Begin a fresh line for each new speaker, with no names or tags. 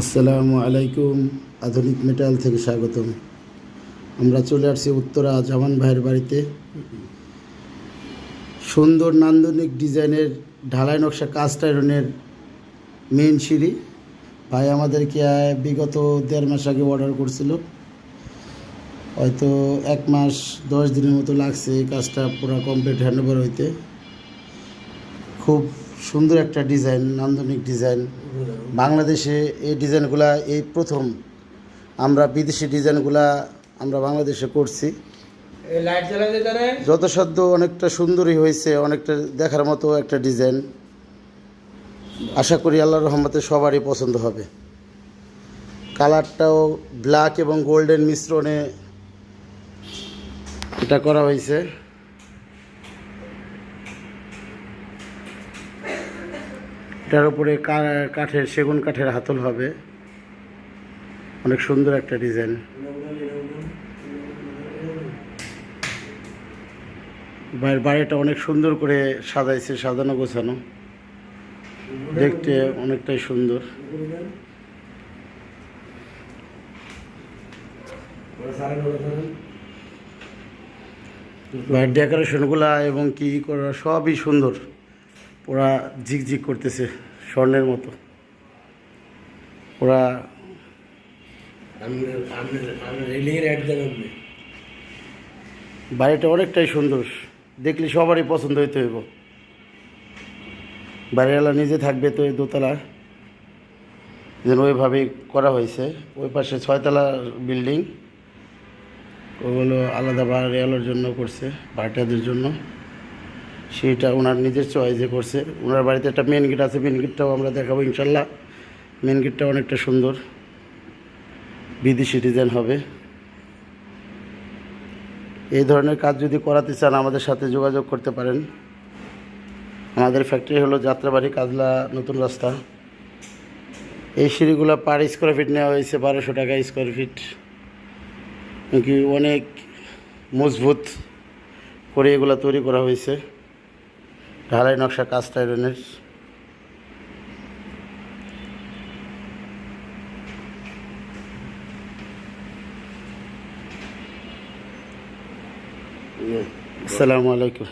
আসসালামু আলাইকুম, আধুনিক মেটাল থেকে স্বাগতম। আমরা চলে আসছি উত্তরা জামান ভাইয়ের বাড়িতে। সুন্দর নান্দনিক ডিজাইনের ঢালাই নকশা কাস্ট আয়রনের মেন সিঁড়ি। ভাই আমাদেরকে বিগত দেড় মাস আগে অর্ডার করছিল। হয়তো এক মাস, দশ দিনের মতো লাগছে এই কাজটা পুরো কমপ্লিট হ্যান্ড ওভার হইতে। খুব সুন্দর একটা ডিজাইন নান্দনিক ডিজাইন। বাংলাদেশে এই ডিজাইনগুলা এই প্রথম। আমরা বিদেশি ডিজাইনগুলা আমরা বাংলাদেশে করছি।
যেতে
যথাসাধ্য অনেকটা সুন্দরই হয়েছে অনেকটা দেখার মতো একটা ডিজাইন। আশা করি আল্লাহ রহমতে সবারই পছন্দ হবে। কালারটাও ব্ল্যাক এবং গোল্ডেন মিশ্রণে এটা করা হয়েছে। এটার উপরে কাঠের, সেগুন কাঠের হাতল হবে। অনেক সুন্দর একটা ডিজাইন। বাইরের বাড়িটা অনেক সুন্দর করে সাজাইছে, সাজানো, গোছানো। দেখতে অনেকটাই সুন্দর। বাইরের ডেকোরেশনগুলা এবং কি করা সবই সুন্দর। ওরা ঝিকঝিক করতেছে স্বর্ণের মতো। ওরা বাড়িটা অনেকটাই সুন্দর। দেখলে সবারই পছন্দ হইতে হইব। বাড়িওয়ালা নিজে থাকবে তো দোতলা। যেন ওইভাবেই করা হয়েছে। ওই পাশে ছয়তলা বিল্ডিং। ওগুলো আলাদা বাড়িওয়ালার জন্য করছে ভাড়াটাদের জন্য। সেটা ওনার নিজের চয়েসে করছে। ওনার বাড়িতে একটা মেন গেট আছে মেন গেটটাও আমরা দেখাবো ইনশাল্লাহ। মেন গেটটা অনেকটা সুন্দর। বিদেশি ডিজাইন হবে। এই ধরনের কাজ যদি করাতে চান, আমাদের সাথে যোগাযোগ করতে পারেন। আমাদের ফ্যাক্টরি হলো যাত্রাবাড়ি কাজলা নতুন রাস্তা। এই সিঁড়িগুলো পার স্কোয়ার ফিট নেওয়া হয়েছে, বারোশো টাকা স্কোয়ার ফিট কি অনেক মজবুত করে এগুলো তৈরি করা হয়েছে। ঢালাই নকশা কাস্ট আয়রনের আসসালামু আলাইকুম।